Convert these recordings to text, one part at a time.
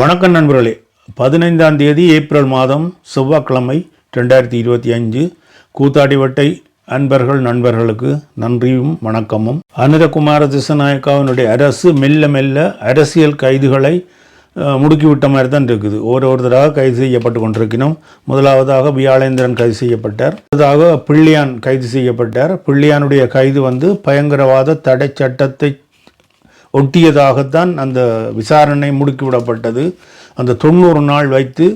வணக்கம் நண்பர்களே. பதினைந்தாம் தேதி ஏப்ரல் மாதம் செவ்வாய்க்கிழமை ரெண்டாயிரத்தி இருபத்தி அஞ்சு கூத்தாடிவட்டை அன்பர்கள் நண்பர்களுக்கு நன்றியும் வணக்கமும். அனுரகுமார திசநாயக்காவினுடைய அரசு மெல்ல மெல்ல அரசியல் கைதுகளை முடுக்கிவிட்ட மாதிரி தான் இருக்குது. ஒவ்வொருத்தராக கைது செய்யப்பட்டு கொண்டிருக்கிறோம். முதலாவதாக வியாழேந்திரன் கைது செய்யப்பட்டார். அடுத்ததாக பிள்ளையான் கைது செய்யப்பட்டார். பிள்ளையானுடைய கைது வந்து பயங்கரவாத தடை சட்டத்தை ஒட்டியதாகத்தான் அந்த விசாரணை முடுக்கிவிடப்பட்டது. அந்த தொண்ணூறு நாள் வைத்து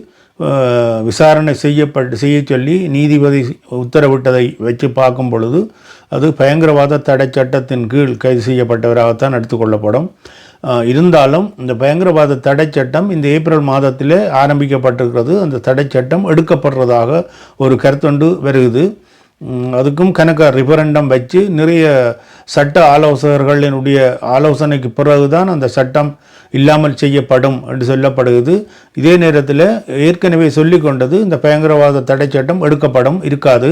விசாரணை செய்யப்பட்டு செய்ய சொல்லி நீதிபதி உத்தரவிட்டதை வச்சு பார்க்கும் பொழுது அது பயங்கரவாத தடை சட்டத்தின் கீழ் கைது செய்யப்பட்டவராகத்தான் எடுத்துக்கொள்ளப்படும் இருந்தாலும் இந்த பயங்கரவாத தடை சட்டம் இந்த ஏப்ரல் மாதத்திலே ஆரம்பிக்கப்பட்டிருக்கிறது. அந்த தடை சட்டம் எடுக்கப்படுறதாக ஒரு கருத்தொண்டு வருகுது அதுக்கும் கணக்க ரிஃபரண்டம் வச்சு நிறைய சட்ட ஆலோசகர்களினுடைய ஆலோசனைக்கு பிறகுதான் அந்த சட்டம் இல்லாமல் செய்யப்படும் என்று சொல்லப்படுகிறது. இதே நேரத்தில் ஏற்கனவே சொல்லி கொண்டது இந்த பயங்கரவாத தடை சட்டம் எடுக்கப்படும் இருக்காது.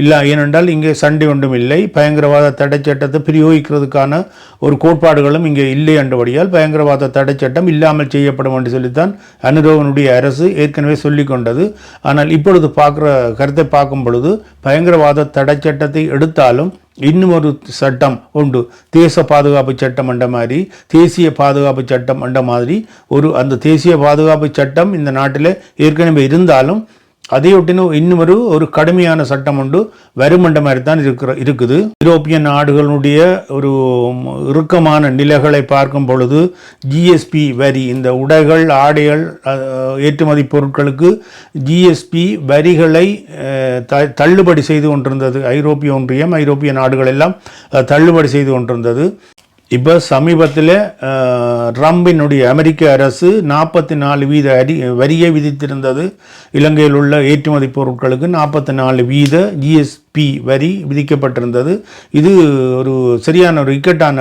இல்லை ஏனென்றால் இங்கே சண்டை ஒன்றும் இல்லை. பயங்கரவாத தடை சட்டத்தை பிரயோகிக்கிறதுக்கான ஒரு கோட்பாடுகளும் இங்கே இல்லை என்றபடியால் பயங்கரவாத தடை சட்டம் இல்லாமல் செய்யப்படும் என்று சொல்லித்தான் அனுரோகனுடைய அரசு ஏற்கனவே சொல்லி கொண்டது. ஆனால் இப்பொழுது பார்க்குற கருத்தை பார்க்கும் பொழுது பயங்கரவாத தடை சட்டத்தை எடுத்தாலும் இன்னும் ஒரு சட்டம் உண்டு. தேச பாதுகாப்பு சட்டம் என்ற மாதிரி தேசிய பாதுகாப்பு சட்டம் என்ற மாதிரி ஒரு அந்த தேசிய பாதுகாப்பு சட்டம் இந்த நாட்டில் ஏற்கனவே இருந்தாலும் அதையொட்டின இன்னும் ஒரு ஒரு கடுமையான சட்டம் உண்டு. வருமண்ட மாதிரி தான் இருக்கிற இருக்குது. ஐரோப்பிய நாடுகளுடைய ஒரு இறுக்கமான நிலைகளை பார்க்கும் பொழுது ஜிஎஸ்பி வரி இந்த உடைகள் ஆடைகள் ஏற்றுமதி பொருட்களுக்கு ஜிஎஸ்பி வரிகளை த- தள்ளுபடி செய்து கொண்டிருந்தது. ஐரோப்பிய ஒன்றியம் ஐரோப்பிய நாடுகள் எல்லாம் தள்ளுபடி செய்து கொண்டிருந்தது. இப்போ சமீபத்தில் ட்ரம்பினுடைய அமெரிக்க அரசு நாற்பத்தி நாலு வீத அரி வரியை விதித்திருந்தது. இலங்கையில் உள்ள ஏற்றுமதி பொருட்களுக்கு நாற்பத்தி நாலு வீத ஜிஎஸ் பி வரி விதிக்கப்பட்டிருந்தது. இது ஒரு சரியான ஒரு இக்கட்டான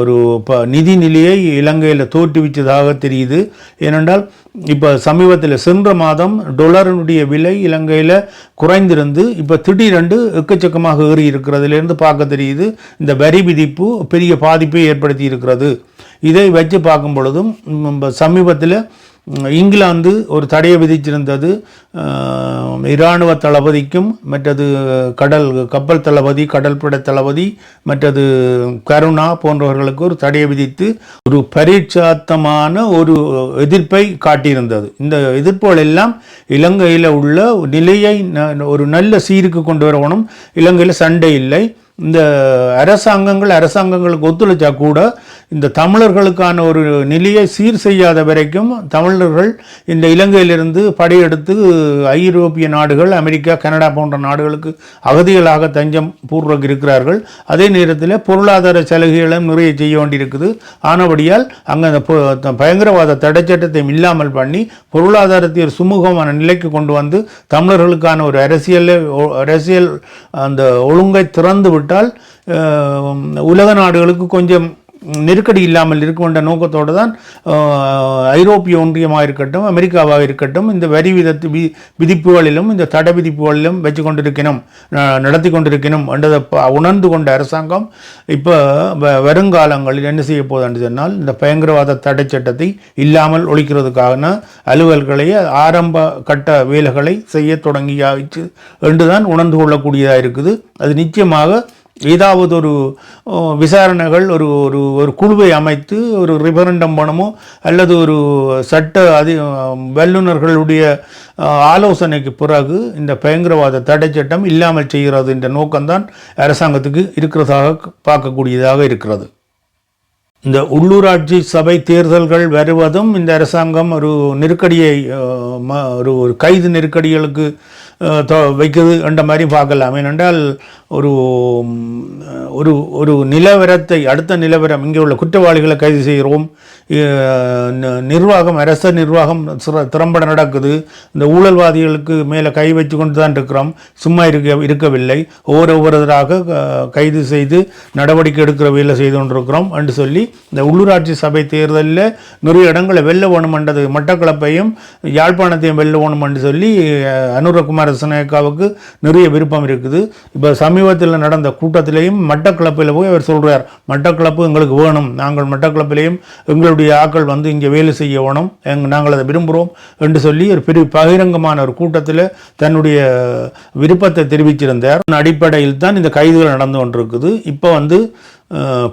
ஒரு ப நிதி நிலையை இலங்கையில் தோற்றுவிச்சதாக தெரியுது. ஏனென்றால் இப்போ சமீபத்தில் சென்ற மாதம் டொலருடைய விலை இலங்கையில் குறைந்திருந்து இப்போ திடீரென்று எக்கச்சக்கமாக ஏறி இருக்கிறதுலேருந்து பார்க்க தெரியுது. இந்த வரி விதிப்பு பெரிய பாதிப்பை ஏற்படுத்தி இருக்கிறது இதை வச்சு பார்க்கும் பொழுதும் சமீபத்தில் இங்கிலாந்து ஒரு தடையை விதித்திருந்தது. இராணுவ தளபதிக்கும் மற்றது கடல் கப்பல் தளபதி கடற்படை தளபதி மற்றது கருணா போன்றவர்களுக்கு ஒரு தடையை விதித்து ஒரு பரீட்சாத்தமான ஒரு எதிர்ப்பை காட்டியிருந்தது. இந்த எதிர்ப்புகள் எல்லாம் இலங்கையில் உள்ள நிலையை ந- ஒரு நல்ல சீருக்கு கொண்டு வரணும். இலங்கையில் சண்டை இல்லை. இந்த அரசாங்கங்கள் அரசாங்கங்களுக்கு ஒத்துழைச்சா கூட இந்த தமிழர்களுக்கான ஒரு நிலையை சீர் செய்யாத வரைக்கும் தமிழர்கள் இந்த இலங்கையிலிருந்து படையெடுத்து ஐரோப்பிய நாடுகள் அமெரிக்கா கனடா போன்ற நாடுகளுக்கு அகதிகளாக தஞ்சம் பூர்வக்கு இருக்கிறார்கள். அதே நேரத்தில் பொருளாதார சலுகைகளும் நிறைய செய்ய வேண்டியிருக்குது. ஆனபடியால் அங்கே அந்த பயங்கரவாத தடைச்சட்டத்தை இல்லாமல் பண்ணி பொருளாதாரத்தை ஒரு சுமூகமான நிலைக்கு கொண்டு வந்து தமிழர்களுக்கான ஒரு அரசியல் அரசியல் அந்த ஒழுங்கை திறந்து விட்டு போட்டால் உலக நாடுகளுக்கு கொஞ்சம் நெருக்கடி இல்லாமல் இருக்கின்ற நோக்கத்தோடு தான் ஐரோப்பிய ஒன்றியமாக இருக்கட்டும் அமெரிக்காவாக இருக்கட்டும் இந்த வரி விதத்து வி விதிப்புகளிலும் இந்த தடை விதிப்புகளிலும் வச்சு கொண்டிருக்கணும் ந- நடத்தி கொண்டிருக்கணும் என்றதை உணர்ந்து கொண்ட அரசாங்கம் இப்போ வ- வருங்காலங்களில் என்ன செய்ய போகுதுன்னு சொன்னால் இந்த பயங்கரவாத தடை சட்டத்தை இல்லாமல் ஒழிக்கிறதுக்கான அலுவல்களை ஆரம்ப கட்ட வேலைகளை செய்ய தொடங்கியாச்சு என்று தான் உணர்ந்து கொள்ளக்கூடியதாக இருக்குது. அது நிச்சயமாக ஏதாவது ஒரு விசாரணைகள் ஒரு ஒரு ஒரு குழுவை அமைத்து ஒரு ரிஃபரண்டம் பண்ணமோ அல்லது ஒரு சட்ட அதி வல்லுநர்களுடைய ஆலோசனைக்கு பிறகு இந்த பயங்கரவாத தடை சட்டம் இல்லாமல் செய்கிறது என்ற நோக்கம்தான் அரசாங்கத்துக்கு இருக்கிறதாக பார்க்கக்கூடியதாக இருக்கிறது. இந்த உள்ளூராட்சி சபை தேர்தல்கள் வருவதும் இந்த அரசாங்கம் ஒரு நெருக்கடியை ம- ஒரு ஒரு கைது நெருக்கடிகளுக்கு வைக்குது என்ற மாதிரி பார்க்கலாம். ஏனென்றால் ஒரு ஒரு ஒரு நிலவரத்தை அடுத்த நிலவரம் இங்கே உள்ள குற்றவாளிகளை கைது செய்கிறோம். நிர்வாகம் அரச நிர்வாகம் திறம்பட நடக்குது. இந்த ஊழல்வாதிகளுக்கு மேலே கை வச்சு கொண்டு தான் இருக்கிறோம். சும்மா இருக்க இருக்கவில்லை. ஒவ்வொரு ஒவ்வொருவராக கைது செய்து நடவடிக்கை எடுக்கிற வேலை செய்து கொண்டிருக்கிறோம் என்று சொல்லி இந்த உள்ளூராட்சி சபை தேர்தலில் நிறைய இடங்களை வெல்ல வேணுமென்றது மட்டக்களப்பையும் யாழ்ப்பாணத்தையும் வெல்ல வேணும் என்று சொல்லி அஹ், அனுரகுமார திசநாயக்காவுக்கு நிறைய விருப்பம் இருக்குது. இப்போ சமீபத்தில் நடந்த கூட்டத்திலேயும் மட்டக்களப்பில் போய் அவர் சொல்கிறார் மட்டக்களப்பு எங்களுக்கு வேணும். நாங்கள் மட்டக்களப்பிலேயும் எங்களுடைய ஆட்கள் வந்து இங்கே வேலை செய்ய வேணும். எங் நாங்கள் அதை விரும்புகிறோம் என்று சொல்லி ஒரு பெரிய பகிரங்கமான ஒரு கூட்டத்தில் தன்னுடைய விருப்பத்தை தெரிவிச்சிருந்தார் அடிப்படையில் தான் இந்த கைதுகள் நடந்து கொண்டிருக்குது. இப்போ வந்து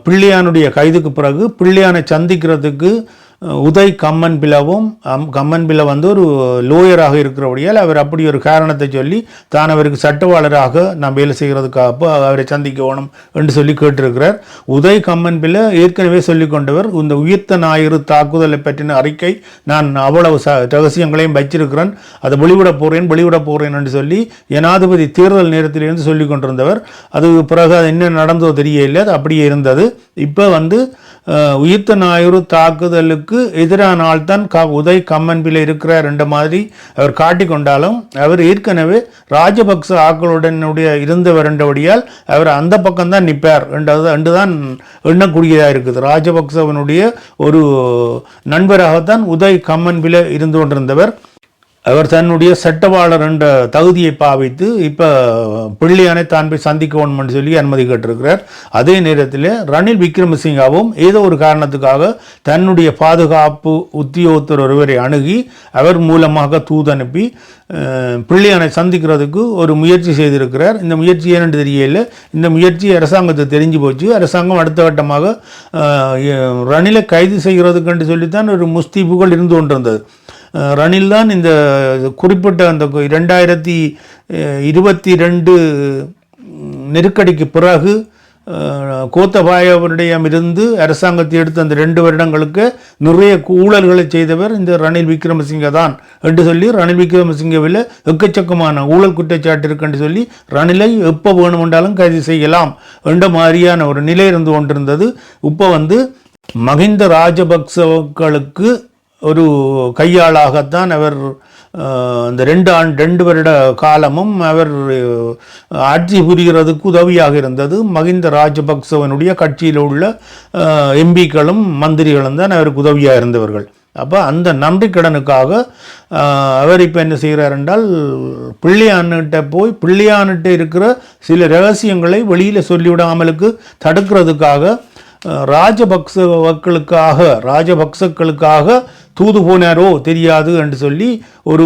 பிள்ளையானுடைய கைதுக்கு பிறகு பிள்ளையானை சந்திக்கிறதுக்கு உதய் கம்மன் பிளவும் அம் கம்மன் பிள வந்து ஒரு லோயராக இருக்கிறபடியால் அவர் அப்படி ஒரு காரணத்தை சொல்லி தான் அவருக்கு சட்டவாளராக நான் வேலை செய்கிறதுக்காக அவரை சந்திக்க வேணும் என்று சொல்லி கேட்டிருக்கிறார். உதய் கம்மன் பிள்ளை ஏற்கனவே சொல்லிக்கொண்டவர் இந்த உயிர்த்த ஞாயிறு தாக்குதலை பற்றின அறிக்கை நான் அவ்வளவு ச ரகசியங்களையும் வச்சிருக்கிறேன் அதை வெளிவிட போகிறேன் வெளிவிட போகிறேன் என்று சொல்லி ஜனாதிபதி தேர்தல் நேரத்திலிருந்து சொல்லி கொண்டிருந்தவர். அது பிறகு அது என்ன நடந்ததோ தெரியல அது அப்படியே இருந்தது. இப்போ வந்து உயிர்த்த ஞாயிறு தாக்குதலுக்கு எதிரான ஆள் தான் க உதய் கம்மன்பில் இருக்கிறார் என்ற மாதிரி அவர் காட்டிக்கொண்டாலும் அவர் ஏற்கனவே ராஜபக்ச ஆக்களுடனுடைய இருந்தவர் என்றபடியால் அவர் அந்த பக்கம்தான் நிற்பார் என்றது என்றுதான் எண்ணக்கூடியதாக இருக்குது. ராஜபக்சவனுடைய ஒரு நண்பராகத்தான் உதய் கம்மன்பில இருந்து கொண்டிருந்தவர். அவர் தன்னுடைய சட்டவாளர் என்ற தகுதியை பாவித்து இப்போ பிள்ளையானை தான் போய் சந்திக்க வேணும்னு சொல்லி அனுமதி கேட்டிருக்கிறார். அதே நேரத்தில் ரணில் விக்ரமசிங்காவும் ஏதோ ஒரு காரணத்துக்காக தன்னுடைய பாதுகாப்பு உத்தியோகத்தர் ஒருவரை அணுகி அவர் மூலமாக தூதனுப்பி பிள்ளையானை சந்திக்கிறதுக்கு ஒரு முயற்சி செய்திருக்கிறார். இந்த முயற்சி ஏனென்று தெரியல. இந்த முயற்சி அரசாங்கத்துக்கு தெரிஞ்சு போச்சு. அரசாங்கம் அடுத்த கட்டமாக ரணிலை கைது செய்கிறதுக்கு சொல்லித்தான் ஒரு முஸ்தீபுகள் இருந்து கொண்டிருந்தது. ரணில் தான் இந்த குறிப்பிட்ட அந்த ரெண்டாயிரத்தி இருபத்தி ரெண்டு நெருக்கடிக்கு பிறகு அஹ், கோத்தபாயவரிடமிருந்து அரசாங்கத்தை எடுத்த அந்த ரெண்டு வருடங்களுக்கு நிறைய ஊழல்களை செய்தவர் இந்த ரணில் விக்ரமசிங்க தான் என்று சொல்லி ரணில் விக்ரமசிங்கவில் எக்கச்சக்கமான ஊழல் குற்றச்சாட்டு இருக்குன்னு சொல்லி ரணிலை எப்போ வேணுமென்றாலும் கைது செய்யலாம் என்ற மாதிரியான ஒரு நிலை இருந்து கொண்டிருந்தது. இப்போ வந்து மகிந்த ராஜபக்சவுக்களுக்கு ஒரு கையாளாகத்தான் அவர் இந்த ரெண்டு ஆண்டு ரெண்டு வருட காலமும் அவர் ஆட்சி புரிகிறதுக்கு உதவியாக இருந்தது. மகிந்த ராஜபக்சவனுடைய கட்சியில் உள்ள எம்பிக்களும் மந்திரிகளும் தான் அவருக்கு உதவியாக இருந்தவர்கள். அப்போ அந்த நன்றி கடனுக்காக அவர் இப்போ என்ன செய்கிறார் என்றால் பிள்ளையான்கிட்ட போய் பிள்ளையான்கிட்ட இருக்கிற சில ரகசியங்களை வெளியில் சொல்லிவிடாமலுக்கு தடுக்கிறதுக்காக ராஜபக்சக்களுக்காக ராஜபக்சக்களுக்காக தூது போனாரோ தெரியாது என்று சொல்லி ஒரு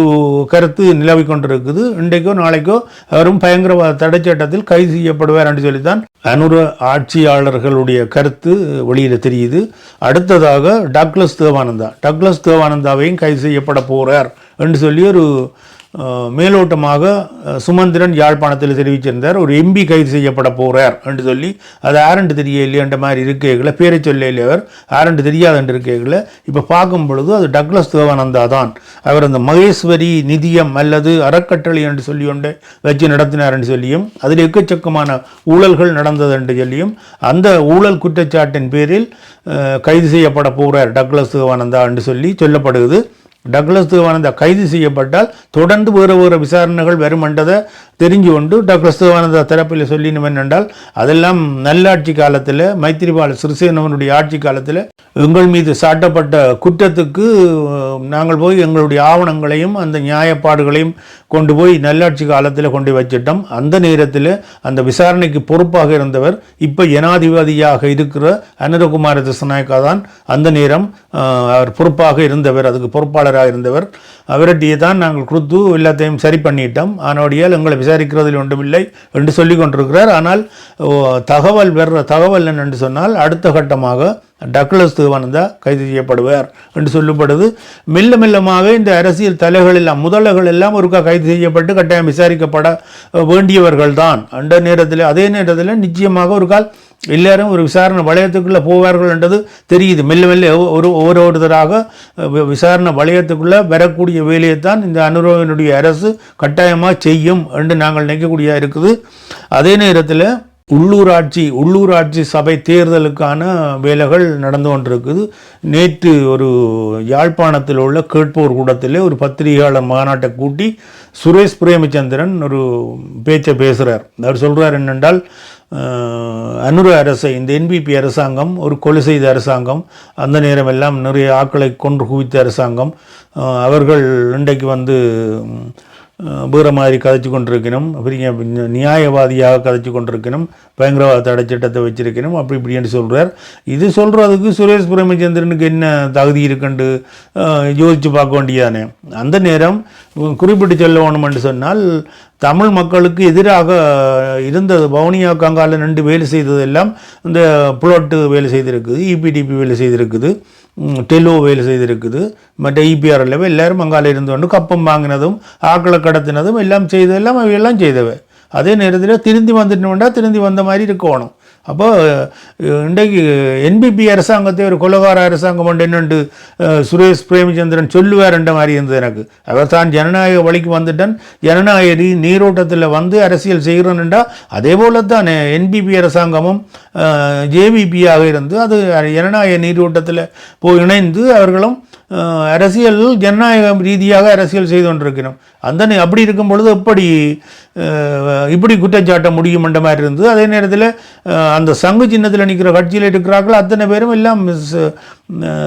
கருத்து நிலவி கொண்டிருக்குது. இன்றைக்கோ நாளைக்கோ அவரும் பயங்கரவாத தடைச்சட்டத்தில் கைது செய்யப்படுவார் என்று சொல்லித்தான் அனுர ஆட்சியாளர்களுடைய கருத்து வெளியில் தெரியுது. அடுத்ததாக டக்ளஸ் தேவானந்தா. டக்ளஸ் தேவானந்தாவையும் கைது செய்யப்பட போகிறார் என்று சொல்லி ஒரு மேலோட்டமாக சுமந்திரன் யாழ்ப்பாணத்தில் தெரிவிச்சிருந்தார் ஒரு எம்பி கைது செய்யப்பட போகிறார் என்று சொல்லி அது ஆரண்டு தெரியலையன்ற மாதிரி இருக்கைகளை பேரை சொல்ல இல்லையவர் ஆரண்டு தெரியாதென்று இருக்கைகளை இப்போ பார்க்கும் பொழுது அது டக்ளஸ் தேவானந்தா தான். அவர் அந்த மகேஸ்வரி நிதியம் அல்லது அறக்கட்டளை என்று சொல்லி கொண்டு வச்சு நடத்தினார் என்று சொல்லியும் அதில் எக்கச்சக்கமான ஊழல்கள் நடந்தது என்று சொல்லியும் அந்த ஊழல் குற்றச்சாட்டின் பேரில் கைது செய்யப்பட போகிறார் டக்ளஸ் தேவானந்தா என்று சொல்லி சொல்லப்படுகிறது. டக்ளஸ் தேவானந்தா கைது செய்யப்பட்டால் தொடர்ந்து வேறு வேறு விசாரணைகள் வரும் என்றதை தெரிஞ்சு கொண்டு டக்ளஸ் தேவானந்தா தரப்பில் சொல்லினோம் என்னென்றால் அதெல்லாம் நல்லாட்சி காலத்தில் மைத்திரிபால சிறிசேனவனுடைய ஆட்சி காலத்தில் எங்கள் மீது சாட்டப்பட்ட குற்றத்துக்கு நாங்கள் போய் எங்களுடைய ஆவணங்களையும் அந்த நியாயப்பாடுகளையும் கொண்டு போய் நல்லாட்சி காலத்தில் கொண்டு வச்சிட்டோம். அந்த நேரத்தில் அந்த விசாரணைக்கு பொறுப்பாக இருந்தவர் இப்போ ஜனாதிபதியாக இருக்கிற அனுரகுமார திசநாயக்கா தான் அந்த நேரம் அவர் பொறுப்பாக இருந்தவர். அதுக்கு பொறுப்பாளர் பொறுப்பாளராக இருந்தவர் அவர்கிட்டயே தான் நாங்கள் கொடுத்து எல்லாத்தையும் சரி பண்ணிட்டோம். ஆனோடியால் எங்களை விசாரிக்கிறதில் ஒன்றுமில்லை என்று சொல்லி கொண்டிருக்கிறார். ஆனால் தகவல் வர்ற தகவல் என்னென்று சொன்னால் அடுத்த கட்டமாக டக்ளஸ் தேவானந்தா கைது செய்யப்படுவார் என்று சொல்லப்படுது மெல்ல மெல்லமாக இந்த அரசியல் தலைகள் எல்லாம் முதலைகள் எல்லாம் ஒருக்கா கைது செய்யப்பட்டு கட்டாயம் விசாரிக்கப்பட வேண்டியவர்கள் தான் அந்த நேரத்தில் அதே நேரத்தில் நிச்சயமாக ஒரு கால் எல்லாரும் ஒரு விசாரணை வளையத்துக்குள்ளே போவார்கள் என்றது தெரியுது. மெல்ல மெல்ல ஒரு ஒவ்வொரு ஒருத்தராக விசாரணை வளையத்துக்குள்ளே வரக்கூடிய வேலையைத்தான் இந்த அனுரோகனுடைய அரசு கட்டாயமாக செய்யும் என்று நாங்கள் நினைக்கக்கூடிய இருக்குது. அதே நேரத்தில் உள்ளூராட்சி உள்ளூராட்சி சபை தேர்தலுக்கான வேலைகள் நடந்து கொண்டிருக்குது. நேற்று ஒரு யாழ்ப்பாணத்தில் உள்ள கேட்போர் கூடத்திலே ஒரு பத்திரிகையாளர் மாநாட்டை கூட்டி சுரேஷ் பிரேமச்சந்திரன் ஒரு பேச்சை பேசுகிறார் அவர் சொல்கிறார் என்னென்றால் அனுர அரசை இந்த என்பிபி அரசாங்கம் ஒரு கொலை செய்த அரசாங்கம் அந்த நேரம் எல்லாம் நிறைய ஆட்களை கொன்று குவித்த அரசாங்கம் அவர்கள் இன்றைக்கு வந்து வேறு மாதிரி கதைச்சு கொண்டிருக்கணும் பெரிய நியாயவாதியாக கதைச்சு கொண்டிருக்கணும் பயங்கரவாத தடை சட்டத்தை வச்சிருக்கணும். அப்படி இப்படின்னு சொல்கிறார் இது சொல்கிறதுக்கு சுரேஷ் பிரேமச்சந்திரனுக்கு என்ன தகுதி இருக்குண்டு? யோசித்து பார்க்க வேண்டியதானே. அந்த நேரம் குறிப்பிட்டு சொல்ல வேணுமென்று சொன்னால் தமிழ் மக்களுக்கு எதிராக இருந்தது வவுனியா கங்கால நின்று வேலை செய்ததெல்லாம் இந்த புளோட்டு வேலை செய்திருக்குது இபிடிபி வேலை செய்திருக்குது. டெலோ வேலை செய்திருக்குது. மற்ற இபிஆர்எல் எல்லாரும் அங்கால இருந்து கொண்டு கப்பம் வாங்கினதும் ஆக்களை கடத்தினதும் எல்லாம் செய்ததெல்லாம் அவையெல்லாம் செய்தவை. அதே நேரத்தில் திருந்தி வந்துட்டோம்னா திருந்தி வந்த மாதிரி இருக்கணும். அப்போ இன்றைக்கு என்பிபி அரசாங்கத்தை ஒரு கொலகார அரசாங்கம் உண்டு என்னென்று சுரேஷ் பிரேமச்சந்திரன் சொல்லுவார் என்ற மாதிரி இருந்தது எனக்கு. அவர் தான் ஜனநாயக வழிக்கு வந்துட்டான். ஜனநாயக ரீ- நீரோட்டத்தில் வந்து அரசியல் செய்கிறோன்டா அதே போல தான் என்பிபி அரசாங்கமும் ஜேவிபியாக இருந்து அது ஜனநாயக நீரோட்டத்தில் போய் இணைந்து அவர்களும் அரசியல் ஜனநாயக ரீதியாக அரசியல் செய்து கொண்டிருக்கிறோம். அந்த நே- அப்படி இருக்கும் பொழுது எப்படி இப்படி குற்றச்சாட்ட முடியும் என்ற மாதிரி இருந்தது. அதே நேரத்தில் அந்த சங்கு சின்னத்தில் நிற்கிற கட்சியில் இருக்கிறார்கள். அத்தனை பேரும் எல்லாம்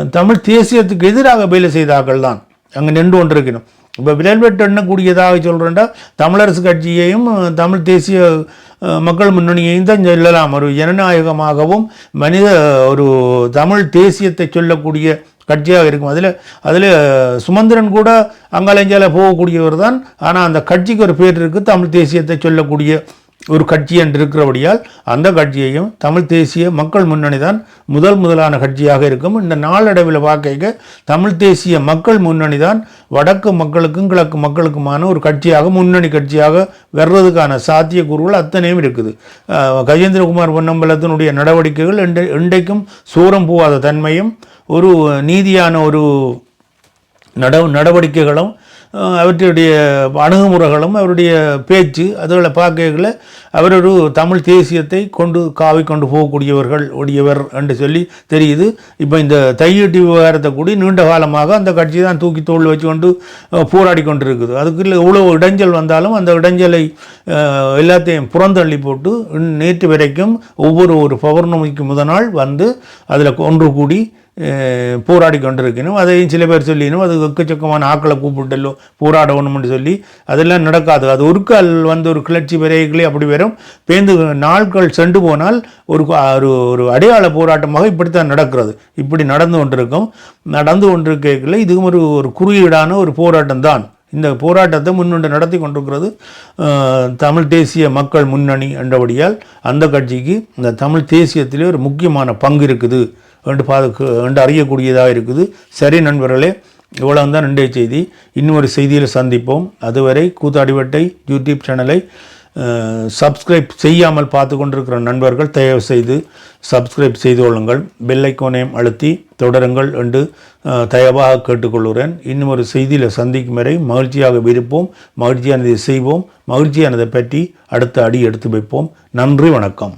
தமிழ் தேசியத்துக்கு எதிராக வேலை செய்தார்கள் தான். அங்கே நின்று கொண்டிருக்கணும் இப்போ விரல்வெட்டு எண்ணக்கூடியதாக சொல்கிறேன்டா தமிழரசு கட்சியையும் தமிழ் தேசிய மக்கள் முன்னணியையும் தான் சொல்லலாம். ஒரு ஜனநாயகமாகவும் மனித ஒரு தமிழ் தேசியத்தை சொல்லக்கூடிய கட்சியாக இருக்கும். அதில் அதில் சுமந்திரன் கூட அங்காலஞ்சால போகக்கூடியவர் தான். ஆனால் அந்த கட்சிக்கு ஒரு பேர் இருக்குது தமிழ் தேசியத்தை சொல்லக்கூடிய ஒரு கட்சி என்று இருக்கிறபடியால் அந்த கட்சியையும் தமிழ் தேசிய மக்கள் முன்னணி தான் முதல் முதலான கட்சியாக இருக்கும். இந்த நாளடைவில் பார்க்க தமிழ் தேசிய மக்கள் முன்னணி தான் வடக்கு மக்களுக்கும் கிழக்கு மக்களுக்குமான ஒரு கட்சியாக முன்னணி கட்சியாக வர்றதுக்கான சாத்தியக்கூறுகள் அத்தனையும் இருக்குது. கஜேந்திரகுமார் பொன்னம்பலத்தினுடைய நடவடிக்கைகள் இன்றை- இன்றைக்கும் சூரம் போகாத தன்மையும் ஒரு நீதியான ஒரு நட நடவடிக்கைகளும் அவற்றுடைய அணுகுமுறைகளும் அவருடைய பேச்சு அதுகளை பார்க்கல அவர் ஒரு தமிழ் தேசியத்தை கொண்டு காவி கொண்டு போகக்கூடியவர்கள் உடையவர் என்று சொல்லி தெரியுது. இப்போ இந்த தையீட்டு விவகாரத்தை கூடி நீண்ட காலமாக அந்த கட்சி தான் தூக்கி தோல் வச்சு கொண்டு அஹ், போராடி கொண்டிருக்குது. அதுக்கு இவ்வளோ இடைஞ்சல் வந்தாலும் அந்த இடைஞ்சலை எல்லாத்தையும் புறந்தள்ளி போட்டு நேற்று வரைக்கும் ஒவ்வொரு ஒரு பௌர்ணமிக்கு முதல் நாள் வந்து அதில் ஒன்று கூடி போராடி கொண்டிருக்கணும். அதையும் சில பேர் சொல்லினும் அது எக்கச்சக்கமான ஆக்களை கூப்பிட்டல்லோ போராடணும்னு சொல்லி. அதெல்லாம் நடக்காது. அது ஒரு கால் வந்து ஒரு கிளர்ச்சி விரைகளே அப்படி வரும். பேந்து நாட்கள் சென்று போனால் ஒரு ஒரு ஒரு அடையாள போராட்டமாக இப்படித்தான் நடக்கிறது. இப்படி நடந்து கொண்டிருக்கும். நடந்து கொண்டிருக்கல இதுவும் ஒரு ஒரு குறியீடான ஒரு போராட்டம் தான். இந்த போராட்டத்தை முன்னின்று நடத்தி கொண்டிருக்கிறது தமிழ் தேசிய மக்கள் முன்னணி என்றபடியால் அந்த கட்சிக்கு இந்த தமிழ் தேசியத்திலே ஒரு முக்கியமான பங்கு இருக்குது. என்று பாதுக்கு என்று அறியக்கூடியதாக இருக்குது. சரி நண்பர்களே இவ்வளவு தான் ரெண்டே செய்தி. இன்னொரு செய்தியில் சந்திப்போம். அதுவரை கூத்தாடிவட்டை யூடியூப் சேனலை சப்ஸ்கிரைப் செய்யாமல் பார்த்து கொண்டிருக்கிற நண்பர்கள் தயவு செய்து சப்ஸ்கிரைப் செய்து கொள்ளுங்கள். பெல்லைக்கோனையும் அழுத்தி தொடருங்கள் என்று தயவாக கேட்டுக்கொள்கிறேன். இன்னும் ஒரு செய்தியில் சந்திக்கும் வரை மகிழ்ச்சியாக இருப்போம். மகிழ்ச்சியானதை செய்வோம். மகிழ்ச்சியானதை பற்றி அடுத்த அடி எடுத்து வைப்போம். நன்றி வணக்கம்.